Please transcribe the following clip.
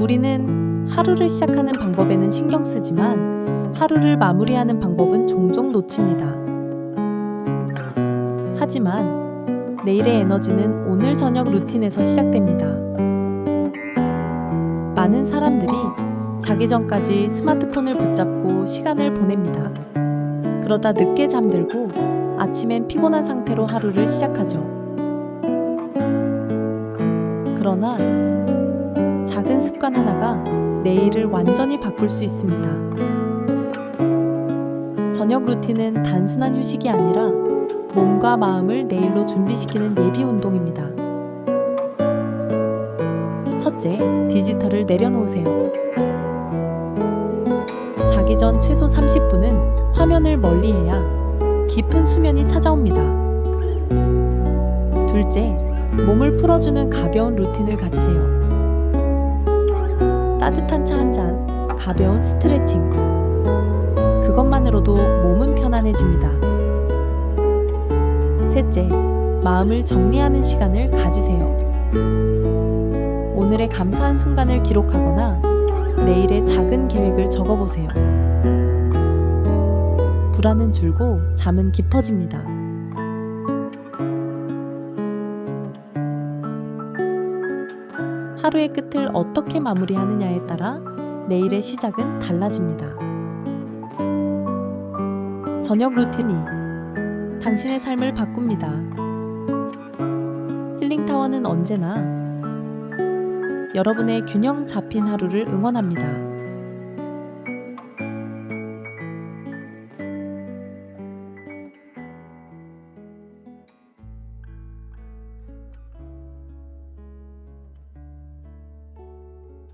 우리는 하루를 시작하는 방법에는 신경 쓰지만 하루를 마무리하는 방법은 종종 놓칩니다. 하지만 내일의 에너지는 오늘 저녁 루틴에서 시작됩니다. 많은 사람들이 자기 전까지 스마트폰을 붙잡고 시간을 보냅니다. 그러다 늦게 잠들고 아침엔 피곤한 상태로 하루를 시작하죠. 그러나 작은 습관 하나가 내일을 완전히 바꿀 수 있습니다. 저녁 루틴은 단순한 휴식이 아니라 몸과 마음을 내일로 준비시키는 예비 운동입니다. 첫째, 디지털을 내려놓으세요. 자기 전 최소 30분은 화면을 멀리해야 깊은 수면이 찾아옵니다. 둘째, 몸을 풀어주는 가벼운 루틴을 가지세요. 따뜻한 차 한 잔, 가벼운 스트레칭. 그것만으로도 몸은 편안해집니다. 셋째, 마음을 정리하는 시간을 가지세요. 오늘의 감사한 순간을 기록하거나 내일의 작은 계획을 적어보세요. 불안은 줄고 잠은 깊어집니다. 하루의 끝을 어떻게 마무리하느냐에 따라 내일의 시작은 달라집니다. 저녁 루틴이 당신의 삶을 바꿉니다. 힐링타워는 언제나 여러분의 균형 잡힌 하루를 응원합니다.